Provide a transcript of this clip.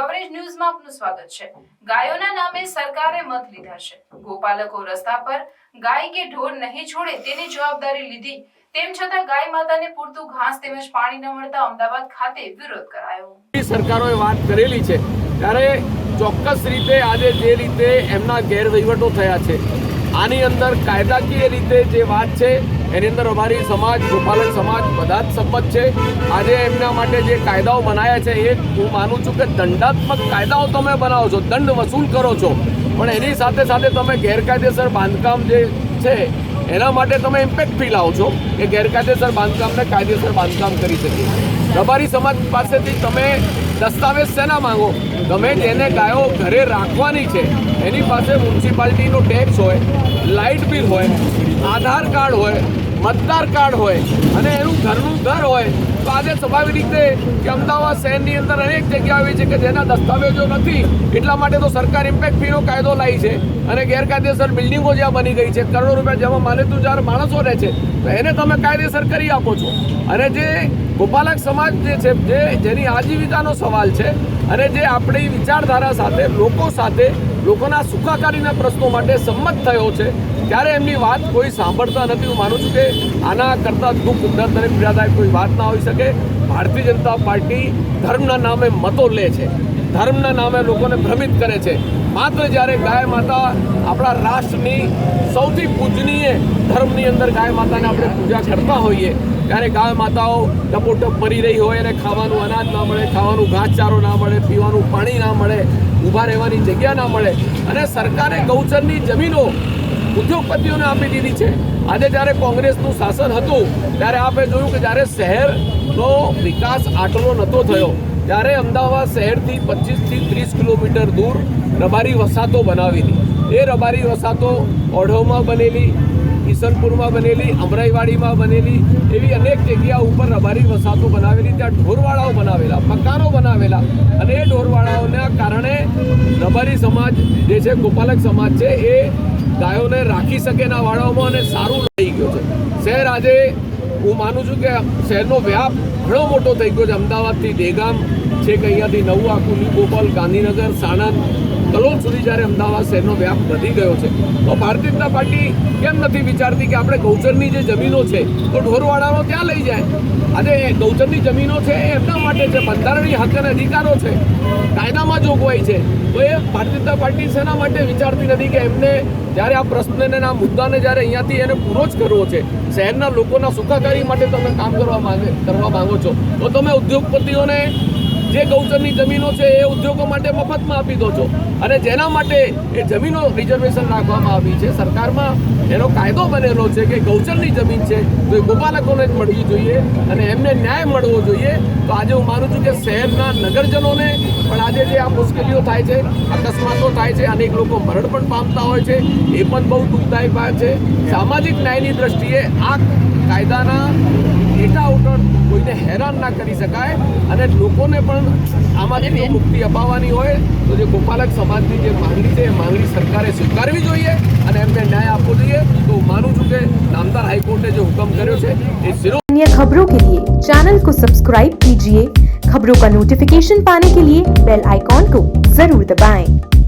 Coverage ન્યૂઝમાં આપનું સ્વાગત છે. ગાયોના નામે સરકારે મત લીધા છે. ગોપાલકો રસ્તા પર ગાય કે ઢોર નહીં છોડે તેની જવાબદારી લીધી. તેમ છતાં ગાય માતાને પૂરતું ઘાસ તેમજ પાણી ન મળતા અમદાવાદ ખાતે વિરોધ કરાયો. સરકારોએ વાત કરેલી છે. ત્યારે ચોક્કસ રીતે આજે જે રીતે એમના ગેરવહીવટો થયા છે, આની અંદર કાયદાકીય રીતે જે વાત છે એની અંદર અમારી સમાજ, ગોપાલન સમાજ, બધા જ સંમત છે. આજે એમના માટે જે કાયદાઓ બનાવ્યા છે, એ હું માનું છું કે દંડાત્મક કાયદાઓ તમે બનાવો છો, દંડ વસૂલ કરો છો. પણ એની સાથે સાથે તમે ગેરકાયદેસર બાંધકામ જે છે, એના માટે તમે ઇમ્પેક્ટ ફી લાવો છો કે ગેરકાયદેસર બાંધકામને કાયદેસર બાંધકામ કરી શકીએ. રબારી સમાજ પાસેથી તમે દસ્તાવેજ શેના માંગો? તમે જેને ગાયો ઘરે રાખવાની છે. એની પાસે મ્યુનિસિપાલિટીનો ટેક્સ હોય, લાઇટ બિલ હોય, આધાર કાર્ડ હોય, મતદાર કાર્ડ હોય અને એનું ઘરનું ઘર હોય, તો આજે સ્વાભાવિક રીતે કે અમદાવાદ શહેરની અંદર અનેક જગ્યા આવી છે કે જેના દસ્તાવેજો નથી. એટલા માટે તો સરકાર ઇમ્પેક્ટ ફીનો કાયદો લાવી છે અને ગેરકાયદેસર બિલ્ડિંગો જ્યાં બની ગઈ છે, કરોડો રૂપિયા જેમાં માનેતું ચાર માણસો રહે છે. તો એને તમે કાયદેસર કરી આપો છો. અને જે ગોપાલક સમાજ જે છે, જે જેની આજીવિકાનો સવાલ છે અને જે આપણી વિચારધારા સાથે, લોકો સાથે, લોકોના સુખાકારીના પ્રશ્નો માટે સંમત થયો છે, ત્યારે એમની વાત કોઈ સાંભળતા નથી. હું માનું છું કે આના કરતાં દુઃખ દર્દ અને પીડાદાયક કોઈ વાત ના હોઈ શકે. ભારતીય જનતા પાર્ટી ધર્મના નામે મતો લે છે. ધર્મના નામે લોકોને ભ્રમિત કરે છે. માત્ર જ્યારે ગાય માતા આપણા રાષ્ટ્રની સૌથી પૂજનીય ધર્મની અંદર ગાય માતાને આપણે પૂજા કરતા હોઈએ, ત્યારે ગાય માતાઓ ટપોટપ મરી રહી હોય અને ખાવાનું અનાજ ના મળે, ખાવાનું ઘાસચારો ના મળે, પીવાનું પાણી ના મળે, ઊભા રહેવાની જગ્યા ના મળે. અને સરકારે ગૌચરની જમીનો ઉદ્યોગપતિઓને આપી દીધી છે. આજે જ્યારે કોંગ્રેસનું શાસન હતું, ત્યારે આપણે જોયું કે જ્યારે શહેરનો વિકાસ આટલો નહોતો થયો ત્યારે અમદાવાદ શહેરથી પચીસથી ત્રીસ કિલોમીટર દૂર રબારી વસાતો બનાવેલી. એ રબારી વસાતો ઓઢવમાં બનેલી કિશનપુરમાં બનેલી, અમરાઈવાડીમાં બનેલી એવી અનેક જગ્યા ઉપર રબારી વસાતો બનાવેલી. ત્યાં ઢોરવાળાઓ બનાવેલા મકાનો બનાવેલા અને એ ઢોરવાળાઓના કારણે રબારી સમાજ જે છે, ગોપાલક સમાજ છે, એ ગાયોને રાખી શકે એના વાળાઓમાં અને સારું રહી ગયું છે. શહેર આજે, હું માનું છું કે શહેરનો વ્યાપ ઘણો મોટો થઈ ગયો છે. અમદાવાદથી દેગામ છે કે અહીંયાથી નવું આખું ગોપાલ ગાંધીનગર, સાણંદ, કલોલ સુધી જ્યારે અમદાવાદ શહેરનો વ્યાપ વધી ગયો છે, તો ભારતીય જનતા પાર્ટી કેમ નથી વિચારતી કે આપણે ગૌચરની જે જમીનો છે, તો ઢોરવાળાનો ત્યાં લઈ જાય? આજે ગૌચરની જમીનો છે એ એમના માટે છે, બંધારણીય હક અને અધિકારો છે, કાયદામાં જોગવાઈ છે. તો એ ભારતીય જનતા પાર્ટી શેના માટે વિચારતી નથી કે એમને જ્યારે આ પ્રશ્નને અને આ મુદ્દાને જ્યારે અહીંયાથી એને પૂરો જ કરવો છે? શહેરના લોકોના સુખાકારી માટે તમે કામ કરવા માંગે કરવા માંગો છો. તો તમે ઉદ્યોગપતિઓને જે ગૌચરની જમીનો છે એ ઉદ્યોગો માટે મફતમાં આપી દો છો. અને જેના માટે એ જમીનો રિઝર્વેશન રાખવામાં આવી છે. સરકારમાં એનો કાયદો બનેલો છે કે ગૌચરની જમીન છે તો એ ગોપાલકોને જ મળવી જોઈએ અને એમને ન્યાય મળવો જોઈએ. તો આજે હું માનું છું કે શહેરના નગરજનોને પણ આજે જે આ મુશ્કેલીઓ થાય છે, અકસ્માતો થાય છે, અનેક લોકો મરણ પણ પામતા હોય છે, એ પણ બહુ દુઃખદાયક વાત છે. સામાજિક ન્યાયની દ્રષ્ટિએ આ કાયદાના ડેટા કોઈને હેરાન ના કરી શકાય અને લોકોને પણ આમાંથી જો મુક્તિ અપાવવાની હોય તો જે ગોપાલક સમાજની જે માંગણી છે એ માંગણી સરકારે સ્વીકારવી જોઈએ અને એમને ન્યાય આપવો જોઈએ તો હું માનું છું કે નામદાર હાઈકોર્ટે જે હુકમ કર્યો છે એ શિરો अन्य खबरों के लिए चैनल को सब्सक्राइब कीजिए खबरों का नोटिफिकेशन पाने के लिए बेल आइकॉन को जरूर दबाएं।